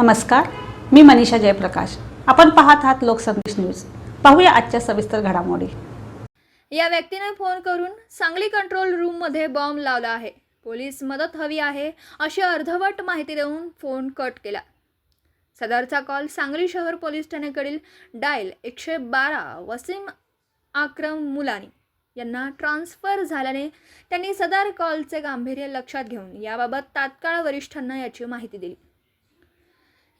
नमस्कार मी मनीषा जयप्रकाश. आपण पाहत आहात लोकसंदेश न्यूज. पाहूया आजच्या सविस्तर घडामोडी. या व्यक्तीने फोन करून सांगली कंट्रोल रूममध्ये बॉम्ब लावला आहे. पोलीस मदत हवी आहे अशी अर्धवट माहिती देऊन फोन कट केला. सदरचा कॉल सांगली शहर पोलीस ठाण्याकडील डायल एकशे बारा वसीम आक्रम मुलानी यांना ट्रान्स्फर झाल्याने त्यांनी सदर कॉलचे गांभीर्य लक्षात घेऊन याबाबत तात्काळ वरिष्ठांना याची माहिती दिली.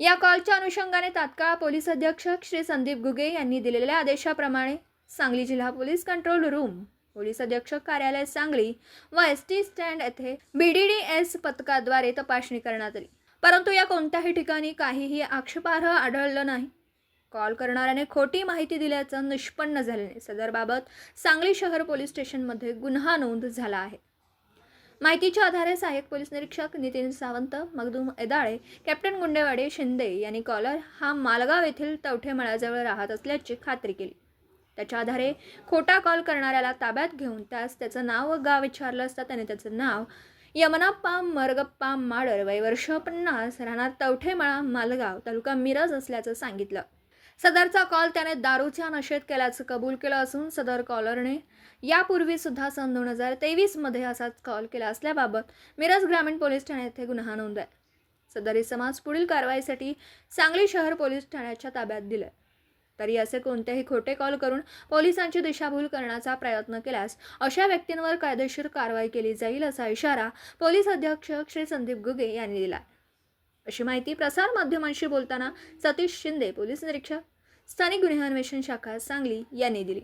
या कॉलच्या अनुषंगाने तात्काळ पोलीस अधीक्षक श्री संदीप गुगे यांनी दिलेल्या आदेशाप्रमाणे सांगली जिल्हा पोलीस कंट्रोल रूम पोलीस अधीक्षक कार्यालय सांगली व एस टी स्टँड येथे बी डी डी एस पथकाद्वारे तपासणी करण्यात आली. परंतु या कोणत्याही ठिकाणी काहीही आक्षेपार्ह आढळलं नाही. कॉल करणाऱ्याने खोटी माहिती दिल्याचं निष्पन्न झाल्याने सदरबाबत सांगली शहर पोलीस स्टेशनमध्ये गुन्हा नोंद झाला आहे. माहितीच्या आधारे सहाय्यक पोलीस निरीक्षक नितीन सावंत मगदूम एदाळे कॅप्टन गुंडेवाडे शिंदे यांनी कॉलर हा मालगाव येथील तवठे मळ्याजवळ राहत असल्याची खात्री केली. त्याच्या आधारे खोटा कॉल करणाऱ्याला ताब्यात घेऊन त्यास त्याचं नाव व गाव विचारलं असता त्याने त्याचं नाव यमनाप्पा मरगप्पा माडर वय वर्ष पन्नास राहणार तवठेमळा मालगाव तालुका मिरज असल्याचं सांगितलं. सदरचा कॉल त्याने दारूच्या नशेत केल्याचं कबूल केलं असून सदर कॉलरने यापूर्वी सुद्धा सन दोन हजार तेवीसमध्ये असाच कॉल केला असल्याबाबत मिरज ग्रामीण पोलीस ठाणे येथे गुन्हा नोंदाय सदरी समाज पुढील कारवाईसाठी सांगली शहर पोलीस ठाण्याच्या ताब्यात दिलं तरी असे कोणतेही खोटे कॉल करून पोलिसांची दिशाभूल करण्याचा प्रयत्न केल्यास अशा व्यक्तींवर कायदेशीर कारवाई केली जाईल असा इशारा पोलीस अधीक्षक श्री संदीप गुगे यांनी दिला अशी माहिती प्रसारमाध्यमांशी बोलताना सतीश शिंदे पोलीस निरीक्षक स्थानिक गुन्हे अन्वेषण शाखा सांगली यांनी दिली.